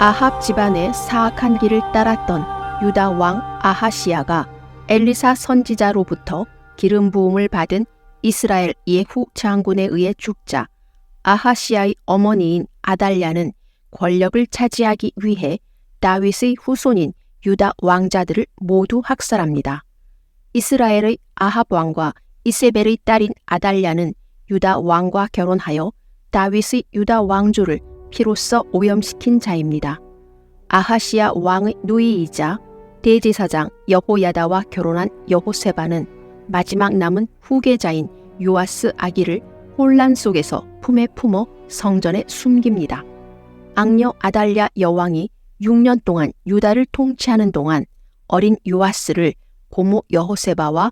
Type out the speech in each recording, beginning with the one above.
아합 집안의 사악한 길을 따랐던 유다 왕 아하시아가 엘리사 선지자로부터 기름 부음을 받은 이스라엘 예후 장군에 의해 죽자 아하시아의 어머니인 아달랴는 권력을 차지하기 위해 다윗의 후손인 유다 왕자들을 모두 학살합니다. 이스라엘의 아합 왕과 이세벨의 딸인 아달랴는 유다 왕과 결혼하여 다윗의 유다 왕조를 피로써 오염시킨 자입니다. 아하시아 왕의 누이이자 대제사장 여호야다와 결혼한 여호세바는 마지막 남은 후계자인 요아스 아기를 혼란 속에서 품에 품어 성전에 숨깁니다. 악녀 아달랴 여왕이 6년 동안 유다를 통치하는 동안 어린 요아스를 고모 여호세바와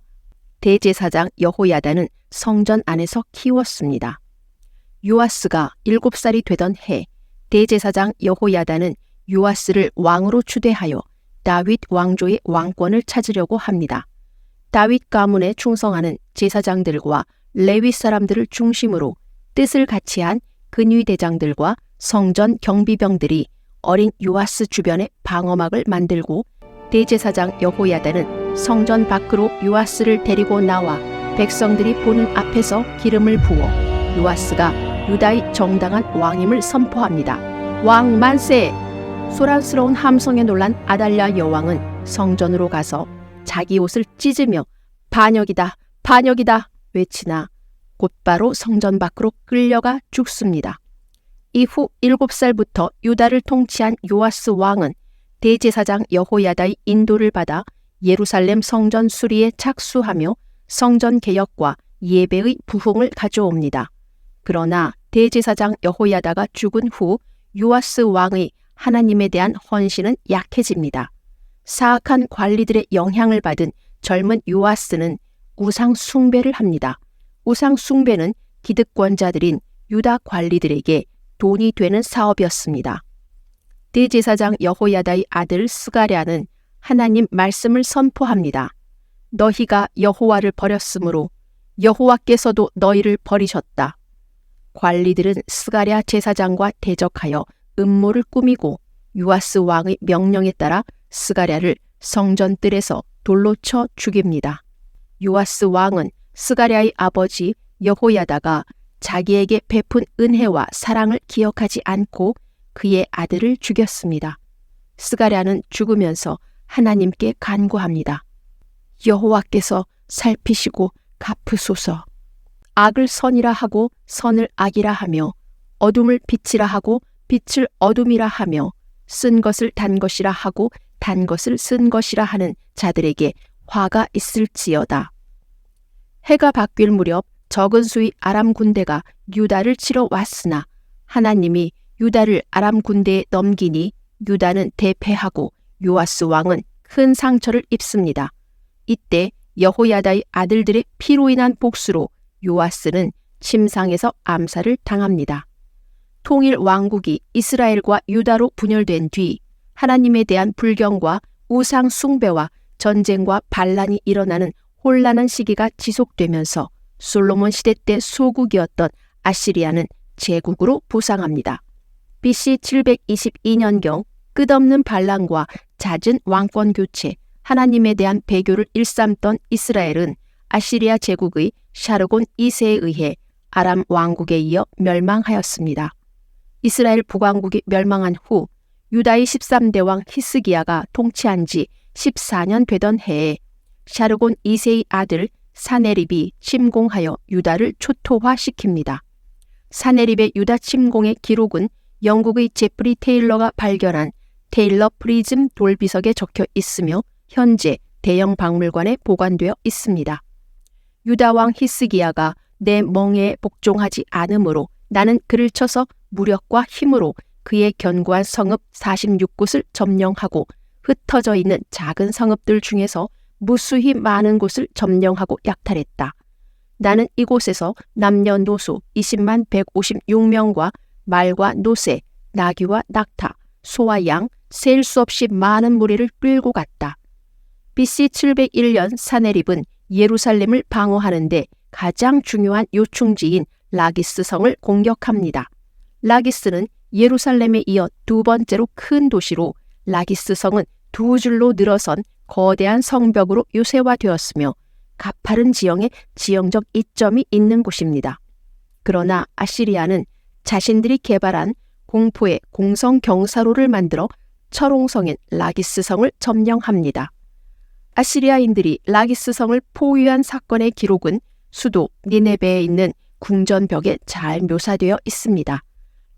대제사장 여호야다는 성전 안에서 키웠습니다. 요아스가 7살이 되던 해 대제사장 여호야다는 요아스를 왕으로 추대하여 다윗 왕조의 왕권을 찾으려고 합니다. 다윗 가문에 충성하는 제사장들과 레위 사람들을 중심으로 뜻을 같이 한 근위 대장들과 성전 경비병들이 어린 요아스 주변에 방어막을 만들고 대제사장 여호야다는 성전 밖으로 요아스를 데리고 나와 백성들이 보는 앞에서 기름을 부어 요아스가 유다의 정당한 왕임을 선포합니다. 왕 만세! 소란스러운 함성에 놀란 아달랴 여왕은 성전으로 가서 자기 옷을 찢으며 반역이다, 반역이다 외치나 곧바로 성전 밖으로 끌려가 죽습니다. 이후 7살부터 유다를 통치한 요아스 왕은 대제사장 여호야다의 인도를 받아 예루살렘 성전 수리에 착수하며 성전 개혁과 예배의 부흥을 가져옵니다. 그러나 대제사장 여호야다가 죽은 후 요아스 왕의 하나님에 대한 헌신은 약해집니다. 사악한 관리들의 영향을 받은 젊은 요아스는 우상 숭배를 합니다. 우상 숭배는 기득권자들인 유다 관리들에게 돈이 되는 사업이었습니다. 대제사장 여호야다의 아들 스가랴는 하나님 말씀을 선포합니다. 너희가 여호와를 버렸으므로 여호와께서도 너희를 버리셨다. 관리들은 스가랴 제사장과 대적하여 음모를 꾸미고 유아스 왕의 명령에 따라 스가랴를 성전 뜰에서 돌로 쳐 죽입니다. 요아스 왕은 스가랴의 아버지 여호야다가 자기에게 베푼 은혜와 사랑을 기억하지 않고 그의 아들을 죽였습니다. 스가랴는 죽으면서 하나님께 간구합니다. 여호와께서 살피시고 갚으소서. 악을 선이라 하고 선을 악이라 하며 어둠을 빛이라 하고 빛을 어둠이라 하며 쓴 것을 단 것이라 하고 단 것을 쓴 것이라 하는 자들에게 화가 있을지어다. 해가 바뀔 무렵 적은 수의 아람 군대가 유다를 치러 왔으나 하나님이 유다를 아람 군대에 넘기니 유다는 대패하고 요아스 왕은 큰 상처를 입습니다. 이때 여호야다의 아들들의 피로 인한 복수로 요아스는 침상에서 암살을 당합니다. 통일 왕국이 이스라엘과 유다로 분열된 뒤 하나님에 대한 불경과 우상 숭배와 전쟁과 반란이 일어나는 혼란한 시기가 지속되면서 솔로몬 시대 때 소국이었던 아시리아는 제국으로 부상합니다. BC 722년경 끝없는 반란과 잦은 왕권 교체, 하나님에 대한 배교를 일삼던 이스라엘은 아시리아 제국의 샤르곤 2세에 의해 아람 왕국에 이어 멸망하였습니다. 이스라엘 북왕국이 멸망한 후 유다의 13대 왕 히스기야가 통치한 지 14년 되던 해에 샤르곤 2세의 아들 사네립이 침공하여 유다를 초토화시킵니다. 사네립의 유다 침공의 기록은 영국의 제프리 테일러가 발견한 테일러 프리즘 돌비석에 적혀 있으며 현재 대형 박물관에 보관되어 있습니다. 유다 왕 히스기야가 내 멍에 복종하지 않으므로 나는 그를 쳐서 무력과 힘으로 그의 견고한 성읍 46곳을 점령하고 흩어져 있는 작은 성읍들 중에서 무수히 많은 곳을 점령하고 약탈했다. 나는 이곳에서 남녀노소 20만 156명과 말과 노새, 나귀와 낙타, 소와 양, 셀 수 없이 많은 무리를 끌고 갔다. BC 701년 사네립은 예루살렘을 방어하는데 가장 중요한 요충지인 라기스 성을 공격합니다. 라기스는 예루살렘에 이어 두 번째로 큰 도시로 라기스 성은 두 줄로 늘어선 거대한 성벽으로 요새화되었으며 가파른 지형에 지형적 이점이 있는 곳입니다. 그러나 아시리아는 자신들이 개발한 공포의 공성 경사로를 만들어 철옹성인 라기스 성을 점령합니다. 아시리아인들이 라기스 성을 포위한 사건의 기록은 수도 니네베에 있는 궁전벽에 잘 묘사되어 있습니다.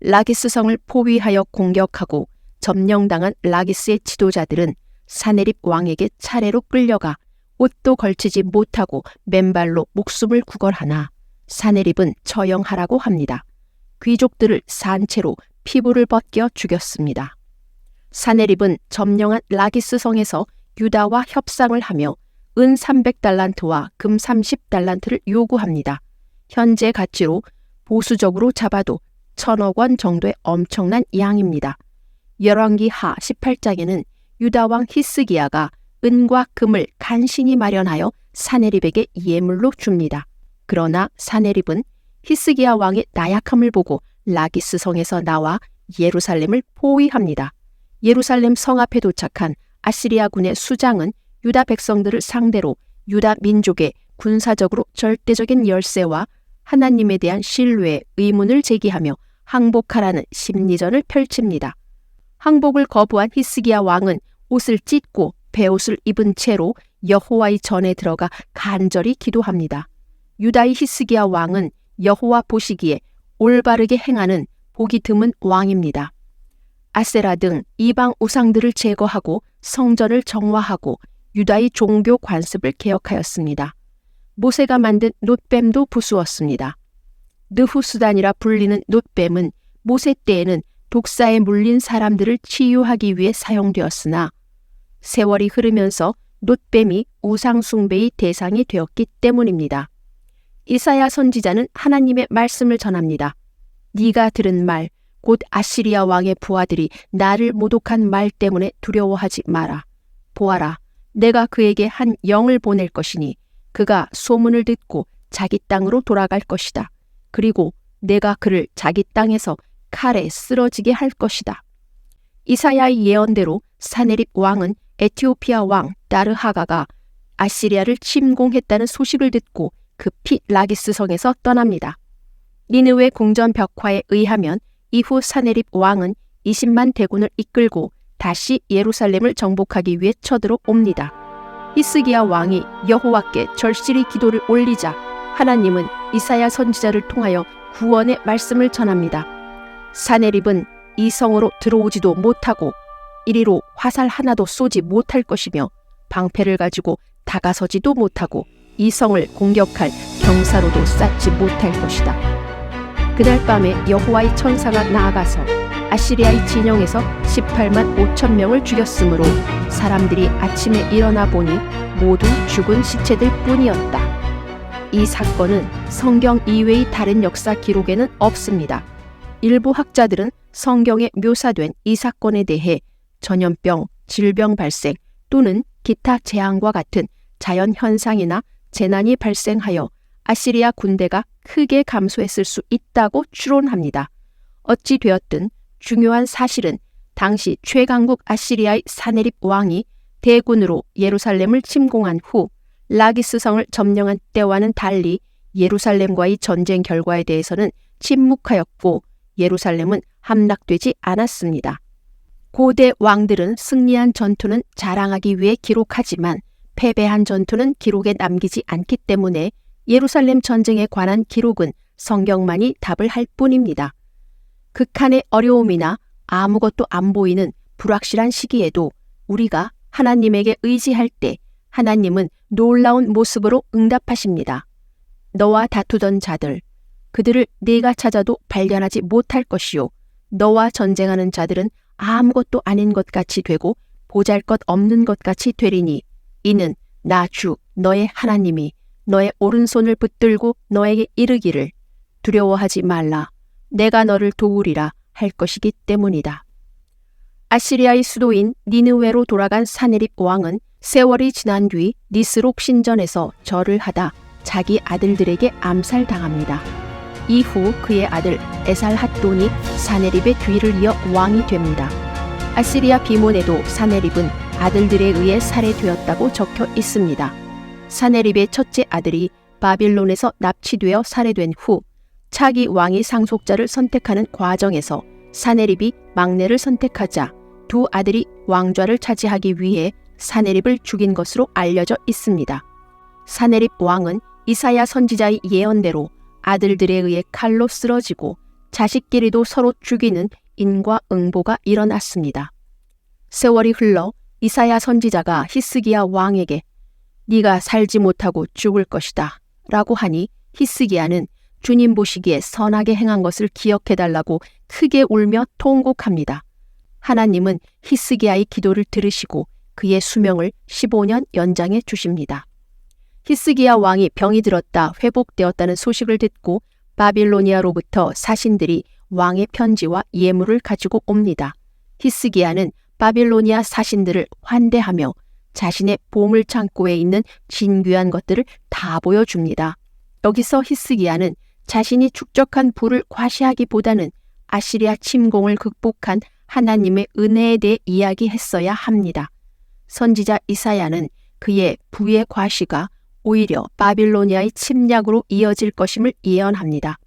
라기스 성을 포위하여 공격하고 점령당한 라기스의 지도자들은 사네립 왕에게 차례로 끌려가 옷도 걸치지 못하고 맨발로 목숨을 구걸하나 사네립은 처형하라고 합니다. 귀족들을 산채로 피부를 벗겨 죽였습니다. 사네립은 점령한 라기스 성에서 유다와 협상을 하며 은 300달란트와 금 30달란트를 요구합니다. 현재 가치로 보수적으로 잡아도 천억 원 정도의 엄청난 양입니다. 열왕기 하 18장에는 유다 왕 히스기야가 은과 금을 간신히 마련하여 사네립에게 예물로 줍니다. 그러나 사네립은 히스기야 왕의 나약함을 보고 라기스 성에서 나와 예루살렘을 포위합니다. 예루살렘 성 앞에 도착한 아시리아군의 수장은 유다 백성들을 상대로 유다 민족의 군사적으로 절대적인 열세와 하나님에 대한 신뢰의 의문을 제기하며 항복하라는 심리전을 펼칩니다. 항복을 거부한 히스기야 왕은 옷을 찢고 베옷을 입은 채로 여호와의 전에 들어가 간절히 기도합니다. 유다의 히스기야 왕은 여호와 보시기에 올바르게 행하는 복이 드문 왕입니다. 아세라 등 이방 우상들을 제거하고 성전을 정화하고 유다의 종교 관습을 개혁하였습니다. 모세가 만든 놋뱀도 부수었습니다. 느후수단이라 불리는 놋뱀은 모세 때에는 독사에 물린 사람들을 치유하기 위해 사용되었으나 세월이 흐르면서 놋뱀이 우상숭배의 대상이 되었기 때문입니다. 이사야 선지자는 하나님의 말씀을 전합니다. 네가 들은 말, 곧 아시리아 왕의 부하들이 나를 모독한 말 때문에 두려워하지 마라. 보아라, 내가 그에게 한 영을 보낼 것이니 그가 소문을 듣고 자기 땅으로 돌아갈 것이다. 그리고 내가 그를 자기 땅에서 칼에 쓰러지게 할 것이다. 이사야의 예언대로 사네립 왕은 에티오피아 왕 다르하가가 아시리아를 침공했다는 소식을 듣고 급히 라기스 성에서 떠납니다. 니느웨 궁전 벽화에 의하면 이후 사네립 왕은 20만 대군을 이끌고 다시 예루살렘을 정복하기 위해 쳐들어옵니다. 히스기야 왕이 여호와께 절실히 기도를 올리자 하나님은 이사야 선지자를 통하여 구원의 말씀을 전합니다. 사네립은 이 성으로 들어오지도 못하고 이리로 화살 하나도 쏘지 못할 것이며 방패를 가지고 다가서지도 못하고 이 성을 공격할 경사로도 쌓지 못할 것이다. 그날 밤에 여호와의 천사가 나아가서 아시리아의 진영에서 18만 5천 명을 죽였으므로 사람들이 아침에 일어나 보니 모두 죽은 시체들 뿐이었다. 이 사건은 성경 이외의 다른 역사 기록에는 없습니다. 일부 학자들은 성경에 묘사된 이 사건에 대해 전염병, 질병 발생 또는 기타 재앙과 같은 자연 현상이나 재난이 발생하여 아시리아 군대가 크게 감소했을 수 있다고 추론합니다. 어찌 되었든 중요한 사실은 당시 최강국 아시리아의 사네립 왕이 대군으로 예루살렘을 침공한 후 라기스 성을 점령한 때와는 달리 예루살렘과의 전쟁 결과에 대해서는 침묵하였고 예루살렘은 함락되지 않았습니다. 고대 왕들은 승리한 전투는 자랑하기 위해 기록하지만 패배한 전투는 기록에 남기지 않기 때문에 예루살렘 전쟁에 관한 기록은 성경만이 답을 할 뿐입니다. 극한의 어려움이나 아무것도 안 보이는 불확실한 시기에도 우리가 하나님에게 의지할 때 하나님은 놀라운 모습으로 응답하십니다. 너와 다투던 자들, 그들을 네가 찾아도 발견하지 못할 것이요. 너와 전쟁하는 자들은 아무것도 아닌 것 같이 되고 보잘 것 없는 것 같이 되리니 이는 나 주 너의 하나님이 너의 오른손을 붙들고 너에게 이르기를 두려워하지 말라. 내가 너를 도우리라 할 것이기 때문이다. 아시리아의 수도인 니느웨로 돌아간 사네립 왕은 세월이 지난 뒤 니스록 신전에서 절을 하다 자기 아들들에게 암살당합니다. 이후 그의 아들 에살핫돈이 사네립의 뒤를 이어 왕이 됩니다. 아시리아 비몬에도 사네립은 아들들에 의해 살해되었다고 적혀 있습니다. 사네립의 첫째 아들이 바빌론에서 납치되어 살해된 후 차기 왕이 상속자를 선택하는 과정에서 사네립이 막내를 선택하자 두 아들이 왕좌를 차지하기 위해 사네립을 죽인 것으로 알려져 있습니다. 사네립 왕은 이사야 선지자의 예언대로 아들들에 의해 칼로 쓰러지고 자식끼리도 서로 죽이는 인과응보가 일어났습니다. 세월이 흘러 이사야 선지자가 히스기야 왕에게 네가 살지 못하고 죽을 것이다 라고 하니 히스기야는 주님 보시기에 선하게 행한 것을 기억해달라고 크게 울며 통곡합니다. 하나님은 히스기야의 기도를 들으시고 그의 수명을 15년 연장해 주십니다. 히스기야 왕이 병이 들었다 회복되었다는 소식을 듣고 바빌로니아로부터 사신들이 왕의 편지와 예물을 가지고 옵니다. 히스기야는 바빌로니아 사신들을 환대하며 자신의 보물 창고에 있는 진귀한 것들을 다 보여줍니다. 여기서 히스기야는 자신이 축적한 부를 과시하기보다는 아시리아 침공을 극복한 하나님의 은혜에 대해 이야기했어야 합니다. 선지자 이사야는 그의 부의 과시가 오히려 바빌로니아의 침략으로 이어질 것임을 예언합니다.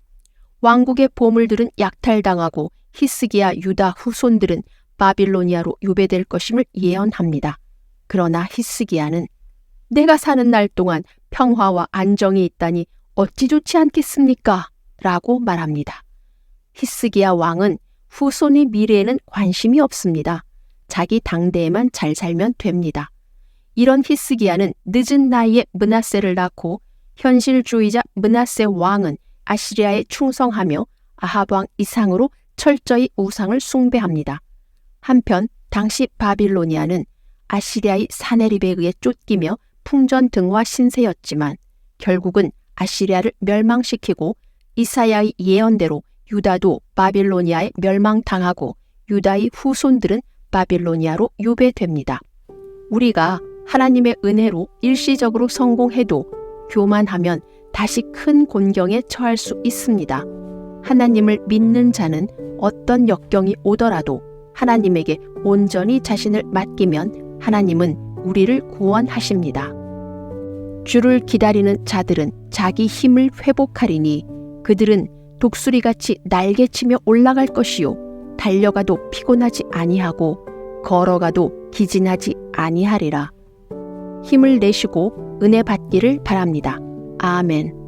왕국의 보물들은 약탈당하고 히스기야 유다 후손들은 바빌로니아로 유배될 것임을 예언합니다. 그러나 히스기야는 내가 사는 날 동안 평화와 안정이 있다니 어찌 좋지 않겠습니까? 라고 말합니다. 히스기야 왕은 후손의 미래에는 관심이 없습니다. 자기 당대에만 잘 살면 됩니다. 이런 히스기야는 늦은 나이에 문하세를 낳고 현실주의자 문하세 왕은 아시리아에 충성하며 아합 왕 이상으로 철저히 우상을 숭배합니다. 한편 당시 바빌로니아는 아시리아의 사네립에 의해 쫓기며 풍전 등화 신세였지만 결국은 아시리아를 멸망시키고 이사야의 예언대로 유다도 바빌로니아에 멸망당하고 유다의 후손들은 바빌로니아로 유배됩니다. 우리가 하나님의 은혜로 일시적으로 성공해도 교만하면 다시 큰 곤경에 처할 수 있습니다. 하나님을 믿는 자는 어떤 역경이 오더라도 하나님에게 온전히 자신을 맡기면 하나님은 우리를 구원하십니다. 주를 기다리는 자들은 자기 힘을 회복하리니 그들은 독수리같이 날개치며 올라갈 것이요 달려가도 피곤하지 아니하고 걸어가도 기진하지 아니하리라. 힘을 내시고 은혜 받기를 바랍니다. 아멘.